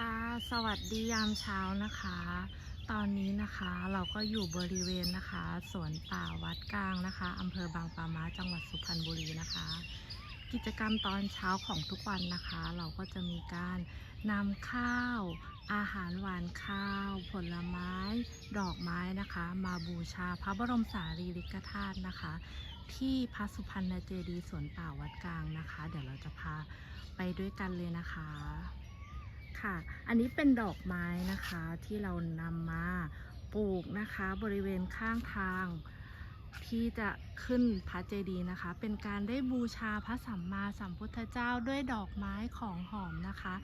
ค่ะ สวัสดียามเช้านะคะ ตอนนี้นะคะเราก็อยู่บริเวณนะคะสวนป่าวัดกลางนะคะอำเภอบางปะมาจังหวัดสุพรรณบุรีนะคะ กิจกรรมตอนเช้าของทุกวันนะคะ เราก็จะมีการนำข้าว อาหารหวานข้าว ผลไม้ ดอกไม้นะคะ มาบูชาพระบรมสารีริกธาตุนะคะ ที่พระสุพรรณเจดีย์สวนป่าวัดกลางนะคะ เดี๋ยวเราจะพาไปด้วยกันเลยนะคะ ค่ะ อันนี้เป็นดอกไม้นะคะที่เรานำมาปลูกนะคะบริเวณข้างทางที่จะขึ้นพระเจดีย์นะคะ เป็นการได้บูชาพระสัมมาสัมพุทธเจ้าด้วยดอกไม้ของหอมนะคะ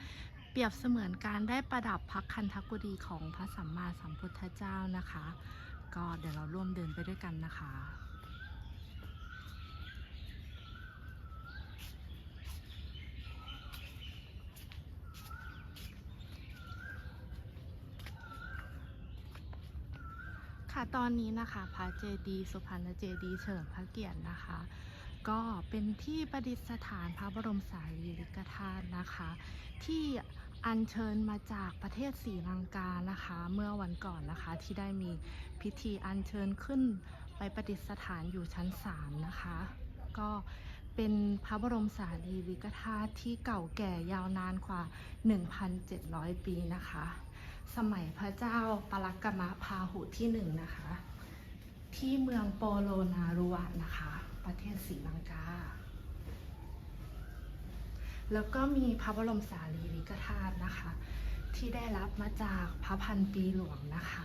เปรียบเสมือนการได้ประดับพระคันธกุฎีของพระสัมมาสัมพุทธเจ้านะคะ ก็เดี๋ยวเราร่วมเดินไปด้วยกันนะคะ ค่ะตอนนี้นะคะพระเจดีสุพรรณเจดีเฉลิมพระเกียรตินะคะ ก็เป็นที่ประดิษฐานพระบรมสารีริกธาตุนะคะ ที่อัญเชิญมาจากประเทศศรีลังกานะคะ เมื่อวันก่อนนะคะที่ได้มีพิธีอัญเชิญขึ้นไปประดิษฐานอยู่ชั้น 3 นะคะ ก็เป็นพระบรมสารีริกธาตุที่เก่าแก่ยาวนานกว่า 1,700 ปีนะคะ สมัยพระเจ้าปรักกมะพาหุที่หนึ่งนะคะ ที่เมืองโปโลนารุวะนะคะ ประเทศศรีลังกา แล้วก็มีพระบรมสารีริกธาตุนะคะ ที่ได้รับมาจากพระพันปีหลวงนะคะ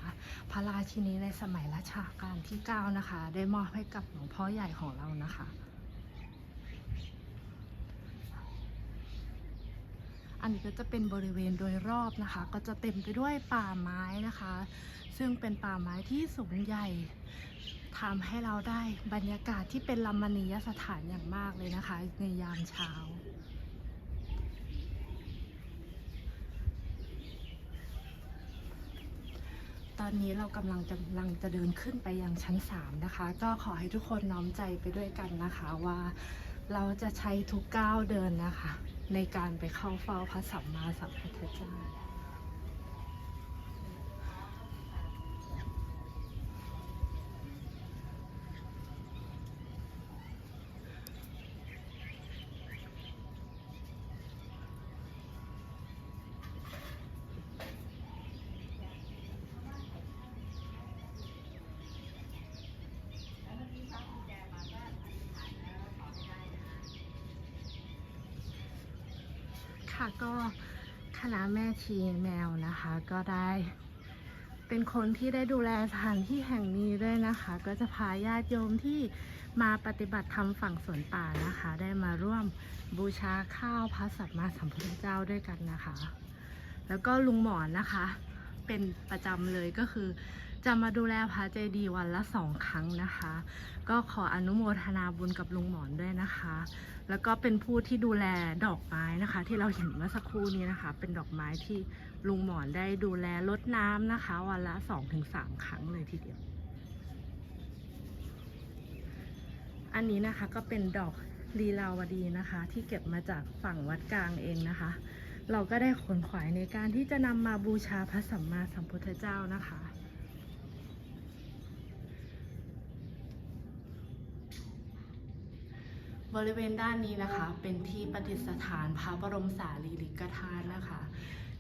พระราชินีในสมัยรัชกาลที่ 9 นะคะ ได้มอบให้กับหลวงพ่อใหญ่ของเรานะคะ อันนี้ก็จะเป็นบริเวณโดยรอบนะคะ ก็จะเต็มไปด้วยป่าไม้นะคะ ซึ่งเป็นป่าไม้ที่สูงใหญ่ทำให้เราได้บรรยากาศที่เป็นลำมณียสถานอย่างมากเลยนะคะ ในยามเช้าตอนนี้เรากำลังกำลังจะเดินขึ้นไปยังชั้น 3 นะคะ ก็ขอให้ทุกคนน้อมใจไปด้วยกันนะคะว่าเราจะใช้ทุกก้าวเดินนะคะ ในการไปเข้าเฝ้าพระสัมมาสัมพุทธเจ้า ค่ะก็คณะแม่ชีแมวนะคะ ก็ได้ เป็นคนที่ได้ดูแลสถานที่แห่งนี้ด้วยนะคะ ก็จะพาญาติโยมที่มาปฏิบัติธรรมฝั่งสวนป่านะคะ ได้มาร่วมบูชาข้าวพระสัมมาสัมพุทธเจ้าด้วยกันนะคะ แล้วก็ลุงหมอนนะคะ เป็นประจำเลยก็คือจะมาดูแลพระเจดีวันละสองครั้งนะคะ ก็ขออนุโมทนาบุญกับลุงหมอนด้วยนะคะ แล้วก็เป็นผู้ที่ดูแลดอกไม้นะคะ ที่เราเห็นเมื่อสักครู่นี้นะคะ เป็นดอกไม้ที่ลุงหมอนได้ดูแลรดน้ำนะคะ วันละสองถึงสามครั้งเลยทีเดียว อันนี้นะคะก็เป็นดอกลีลาวดีนะคะ ที่เก็บมาจากฝั่งวัดกลางเองนะคะ เราก็ได้ขนขวายในการที่จะนำมาบูชาพระสัมมาสัมพุทธเจ้านะคะ บริเวณด้านนี้นะคะ เป็นที่ประดิษฐานพระบรมสารีริกธาตุนะคะ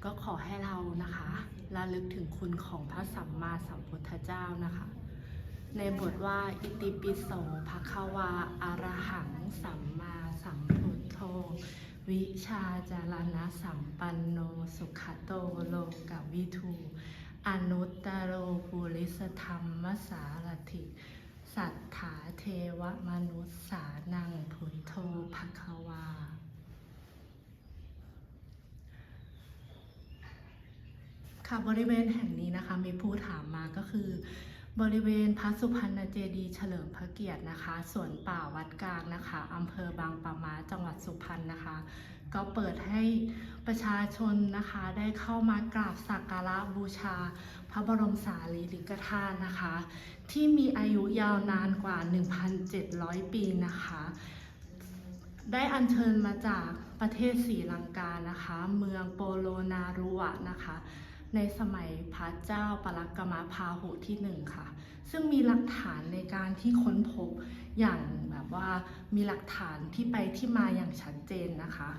ก็ขอให้เรานะคะระลึกถึงคุณของพระสัมมาสัมพุทธเจ้านะคะ ในบทว่าอิติปิโสภควาอารหังสัมมาสัมพุทโธวิชาจารณะสัมปันโนสุขโตโลกวิทูอนุตตโรปุริสธรรมสารถิ สัทธาเทวมนุษสานังพุทโธภควา ค่ะบริเวณแห่งนี้นะคะ มีผู้ถามมาก็คือบริเวณพระสุพรรณเจดีย์เฉลิมพระเกียรตินะคะสวนป่าวัดกลางนะคะอำเภอบางปะมาจังหวัดสุพรรณนะคะ ก็เปิดให้ประชาชนนะคะได้เข้ามากราบสักการะบูชา พระบรมสารีริกธาตุนะคะ ที่มีอายุยาวนานกว่า 1,700 ปีนะคะ ได้อัญเชิญมาจากประเทศศรีลังกานะคะ เมืองโปโลนารุวะนะคะ ในสมัยพระเจ้าปรักกมพาหุที่หนึ่งค่ะ ซึ่งมีหลักฐานในการที่ค้นพบอย่างแบบว่ามีหลักฐานที่ไปที่มาอย่างชัดเจนนะคะ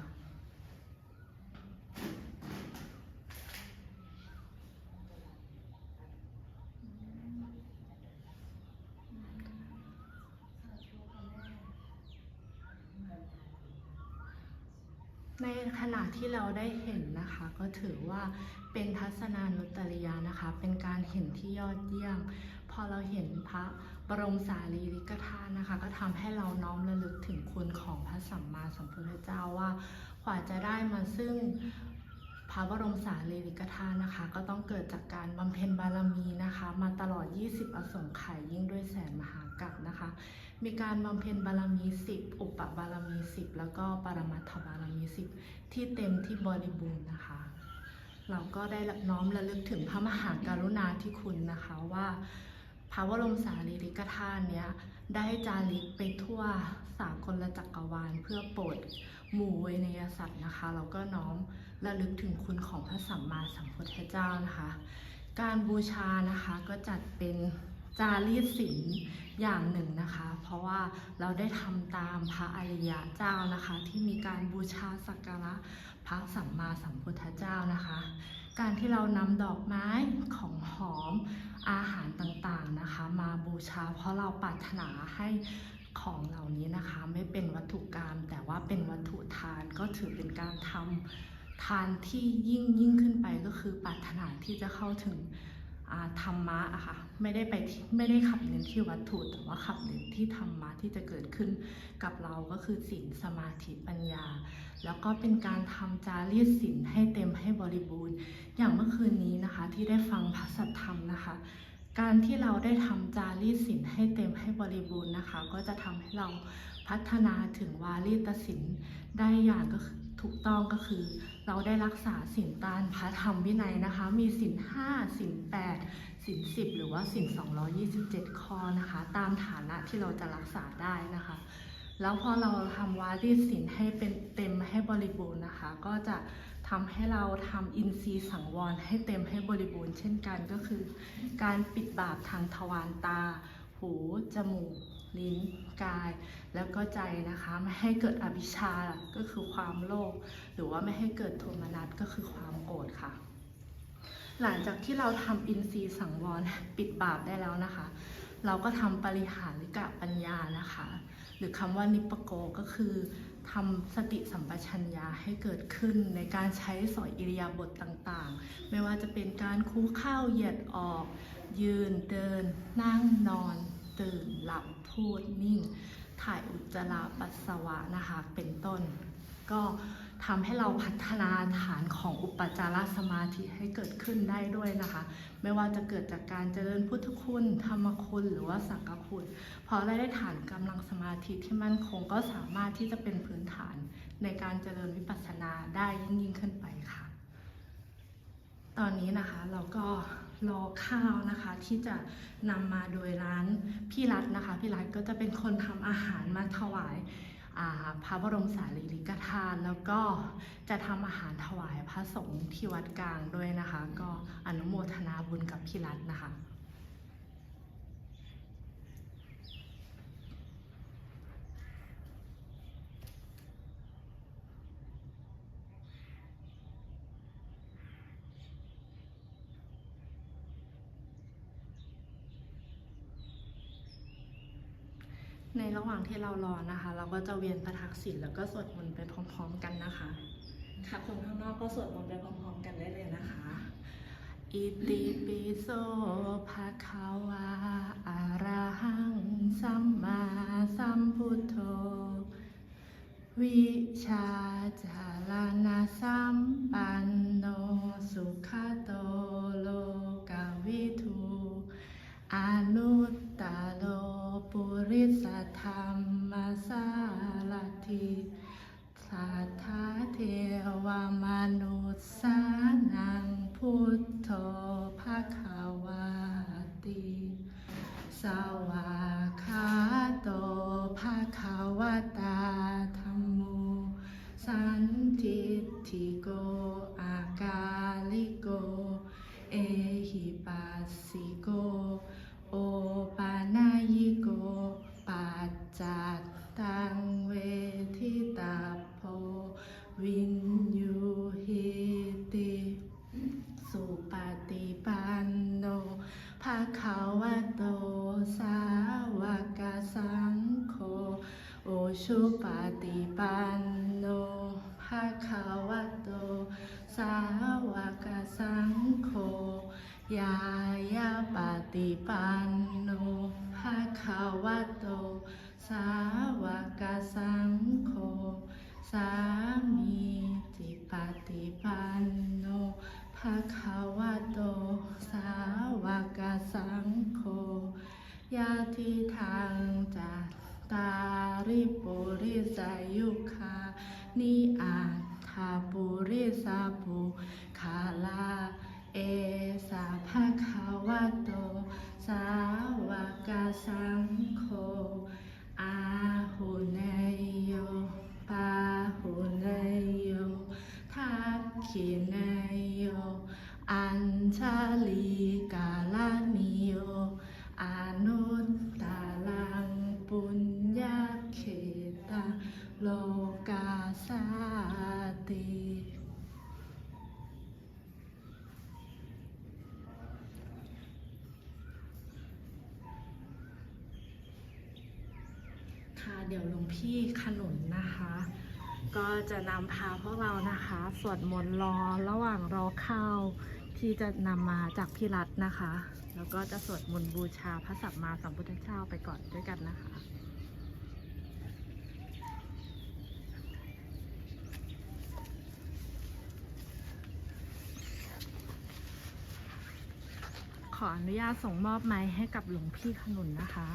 ในขณะที่เราได้เห็นนะคะ ก็ถือว่าเป็นทัศนานุตริยานะคะ เป็นการเห็นที่ยอดเยี่ยม พอเราเห็นพระบรมสารีริกธาตุนะคะ ก็ทำให้เราน้อมระลึกถึงคุณของพระสัมมาสัมพุทธเจ้าว่า กว่าจะได้มาซึ่งพระบรมสารีริกธาตุนะคะ ก็ต้องเกิดจากการบำเพ็ญบารมีนะคะ มาตลอด 20 อสงไขยยิ่งด้วยแสนมหากรัปนะคะ มีการบำเพ็ญบารมี 10 อุปบารมี 10 แล้วก็ปรมัตถบารมี 10 ที่เต็มที่บริบูรณ์นะคะ เราก็ได้น้อมระลึกถึงพระมหากรุณาธิคุณนะคะว่าพระบรมสารีริกธาตุเนี้ยได้จาริกไปทั่วสากลจักรวาลเพื่อโปรด หมู่เวนยสัตว์นะคะแล้วก็น้อมระลึกถึงคุณของพระสัมมาสัมพุทธเจ้านะคะ การบูชานะคะก็จัดเป็นจารีตศีลอย่างหนึ่งนะคะ เพราะว่าเราได้ทำตามพระอริยะเจ้านะคะ ที่มีการบูชาสักการะพระสัมมาสัมพุทธเจ้านะคะ การที่เรานำดอกไม้ของหอมอาหารต่างๆนะคะ มาบูชาเพราะเราปรารถนาให้ ของเหล่านี้นะคะ ไม่เป็นวัตถุกรรมแต่ว่าเป็นวัตถุทานก็ถือเป็นการทำทานที่ยิ่งยิ่งขึ้นไปก็คือปรารถนาที่จะเข้าถึงธรรมะอะค่ะไม่ได้ไปไม่ได้ขับเน้นที่วัตถุ แต่ว่าขับเน้นที่ธรรมะที่จะเกิดขึ้นกับเราก็คือศีลสมาธิปัญญา แล้วก็เป็นการทำจารีตศีลให้เต็มให้บริบูรณ์ อย่างเมื่อคืนนี้นะคะที่ได้ฟังพระสัทธรรมนะคะ การที่เราได้ทำจารีตศีลให้เต็มให้บริบูรณ์นะคะ ก็จะทำให้เราพัฒนาถึงวารีตศีลได้อย่างก็คือถูกต้องก็คือ เราได้รักษาศีลตามพระธรรมวินัยนะคะ มีศีลห้าศีลแปดศีลสิบหรือว่าศีล227 ข้อนะคะ ตามฐานะที่เราจะรักษาได้นะคะ แล้วพอเราทำวารีศีลให้เป็นเต็มให้บริบูรณ์นะคะ ก็จะ ทำให้เราทำอินทรีย์สังวรให้เต็มให้บริบูรณ์เช่นกันก็คือ การปิดบาปทางทวารตา หู จมูก ลิ้น กาย แล้วก็ใจนะคะไม่ให้เกิดอภิชาก็คือความโลภหรือว่าไม่ให้เกิดโทมนัสก็คือความโกรธค่ะ หลังจากที่เราทำอินทรีย์สังวรปิดบาปได้แล้วนะคะ เราก็ทำปริหาริกะปัญญานะคะ หรือคำว่านิปโกก็คือ ทำสติสัมปชัญญะให้เกิดขึ้นในการใช้สอยอิริยาบถต่างๆ ไม่ว่าจะเป็นการคู่เข้าเหยียดออก ยืนเดิน นั่งนอน ตื่นหลับพูดนิ่ง ถ่ายอุจจาระปัสสาวะนะคะเป็นต้น ก็ทำให้เราพัฒนาฐานของอุปจารสมาธิให้เกิดขึ้นได้ด้วยนะคะ ไม่ว่าจะเกิดจากการเจริญพุทธคุณ ธรรมคุณหรือว่าสังฆคุณพอเราได้ฐานกำลังสมาธิที่มั่นคงก็สามารถที่จะเป็นพื้นฐานในการเจริญวิปัสสนาได้ยิ่งยิ่งขึ้นไปค่ะ ตอนนี้นะคะเราก็ รอข้าวนะคะ ที่จะนำมาโดยร้านพี่รัฐนะคะ พี่รัฐก็จะเป็นคนทำอาหารมาถวายาพระบรมสารีริกธาตุแล้วก็จะทำอาหารถวายพระสงฆ์ที่วัดกลางด้วยนะคะ ก็อนุโมทนาบุญกับพี่รัฐนะคะ ในระหว่างที่เรารอนะคะ เราก็จะเวียนประทักษิณแล้วก็สวดมนต์ไปพร้อม ๆ กันนะคะ ค่ะคนข้างนอกก็สวดมนต์ไปพร้อม ๆ กันได้เลยนะคะ อิติปิโสภะคะวาอะระหังสัมมาสัมพุทโธวิชาจารณสัมปันโนสุขโตโลกวิทูอนุตตโล ปุริสธรรมสารทิสัทธาเทวามนุษย์สานังพุทโธภะคะวาติสวากขาโตภะคะวตาธัมโมธิโกอากาลิโก เอหิปัสสิโก ภะคะวะโต สาวกสังโฆ ยาทิทางจัตตาริปุริสายุคา นิอาทาปุริสาปุคาลา เอสาภะคะวะโต สาวกสังโฆ อาหุเนโยปา ทักขิเนยโย อัญชาลีกาลานิโยอนุตตาลังปุญญาเขตาโลกาสาติค่ะเดี๋ยวหลวงพี่ขนุนนะคะ ก็จะนำพาพวกเรานะคะ สวดมนต์รอระหว่างรอข้าวที่จะนำมาจากพี่รัตน์นะคะ แล้วก็จะสวดมนต์บูชาพระสัมมาสัมพุทธเจ้าไปก่อนด้วยกันนะคะขออนุญาตส่งมอบไม้ให้กับหลวงพี่ขนุนนะคะ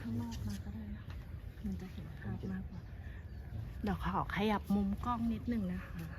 ข้างนอกมาก็ได้นะมันจะเห็นภาพมากกว่า เดี๋ยวขอขยับมุมกล้องนิดนึงนะคะ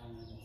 tangan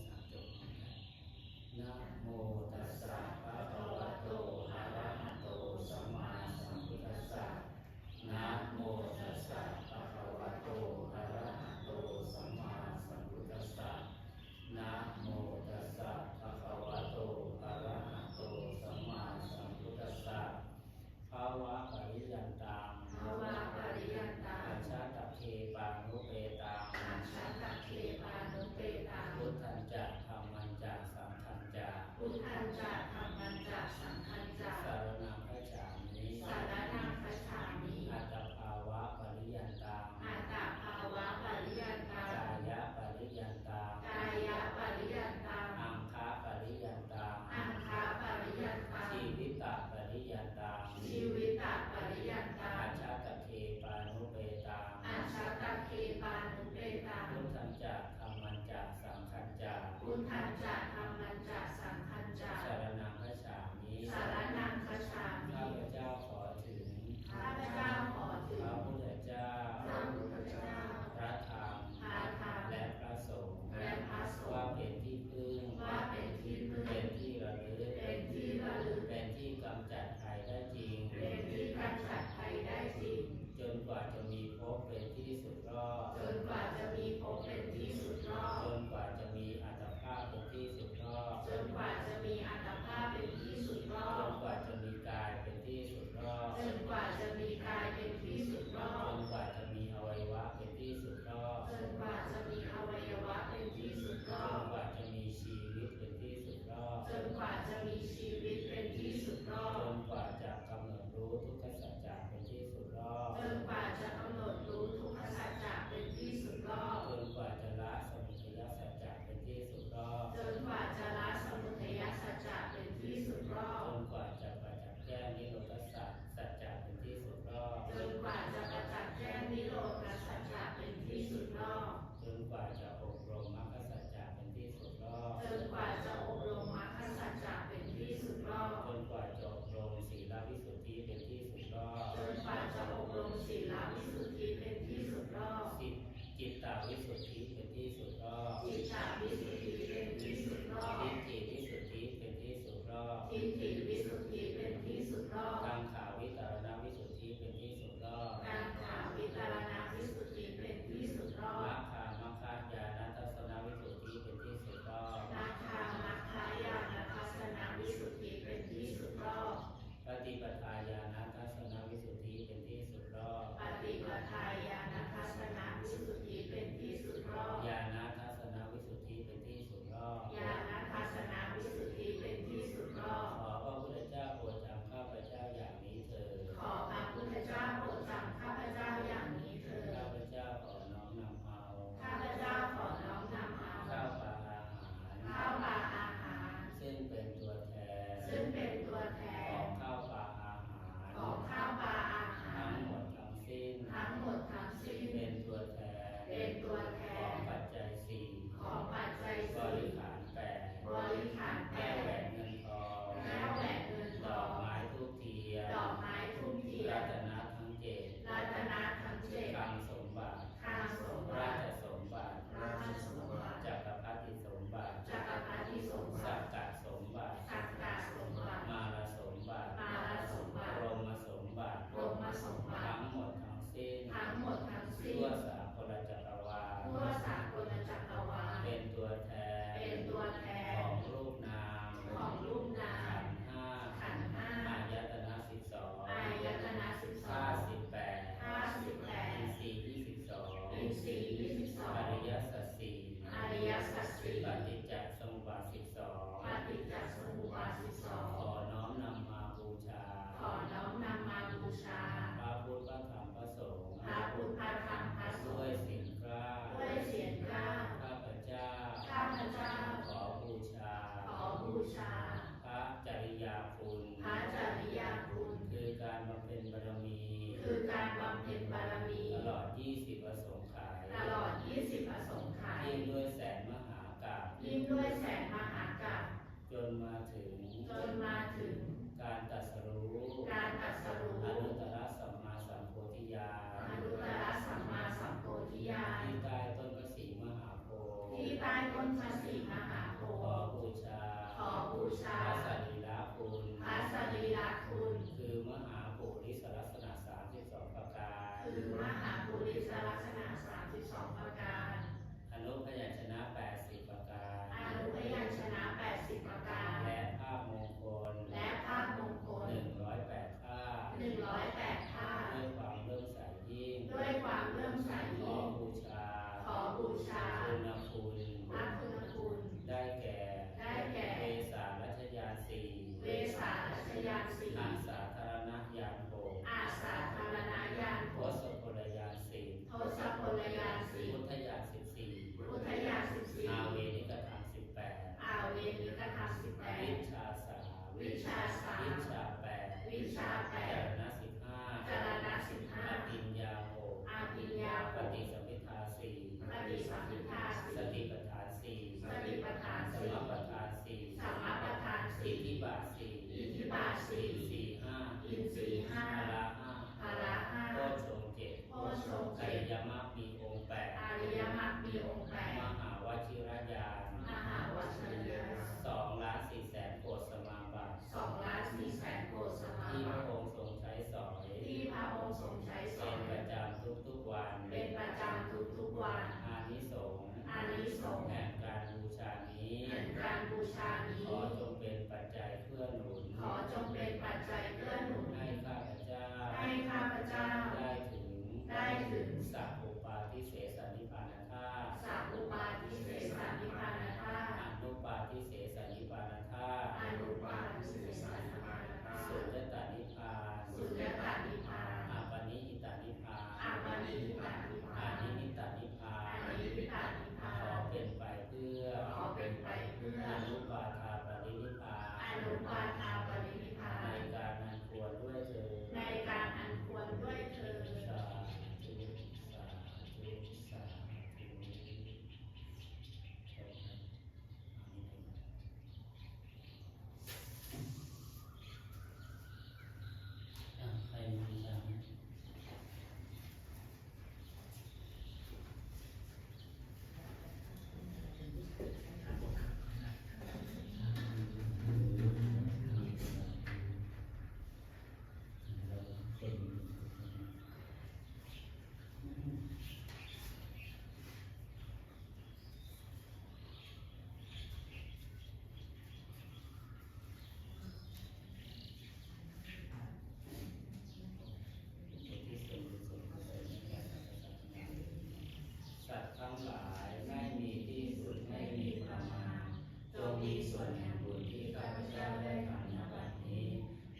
มีส่วนแห่งบุญที่ข้าพเจ้าได้ทำณบัดนี้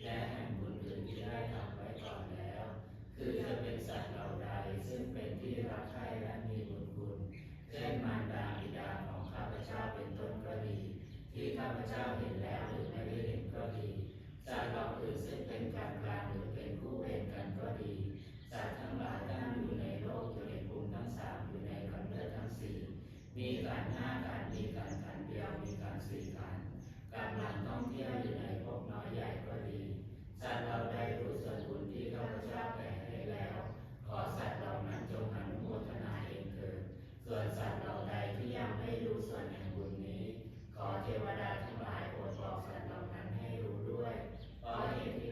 และแห่งบุญอื่นที่ได้ทำไว้ก่อนแล้ว คือจะเป็นสัตว์เหล่าใดซึ่งเป็นที่รักใคร่และมีบุญคุณเช่นมารดาบิดาของข้าพเจ้าเป็นต้นก็ดีที่ข้าพเจ้าเห็นแล้วหรือไม่ได้เห็นก็ดีสัตว์เหล่าอื่นซึ่งเป็นกลางกลางหรือเป็นคู่เวรกันก็ดีสัตว์ทั้งหลายตั้งอยู่ในโลกอยู่ในภูมิทั้งสามอยู่ในกำเนิดทั้งสี่มีการหน้าการมีการขัน ดียวมีการสี่ขันกำลังท่องเที่ยวอยู่ในภพน้อยใหญ่ก็ดี สัตว์เราได้รู้ส่วนบุญที่ข้าพเจ้าแผ่ให้แล้ว ขอสัตว์เหล่านั้นจงอนุโมทนาเองเถิดส่วนสัตว์เหล่าใดที่ยังไม่รู้ส่วนแห่งบุญนี้ ขอเทวดาทั้งหลายโปรดบอกสัตว์เหล่านั้นให้รู้ด้วยเพราะเหตุ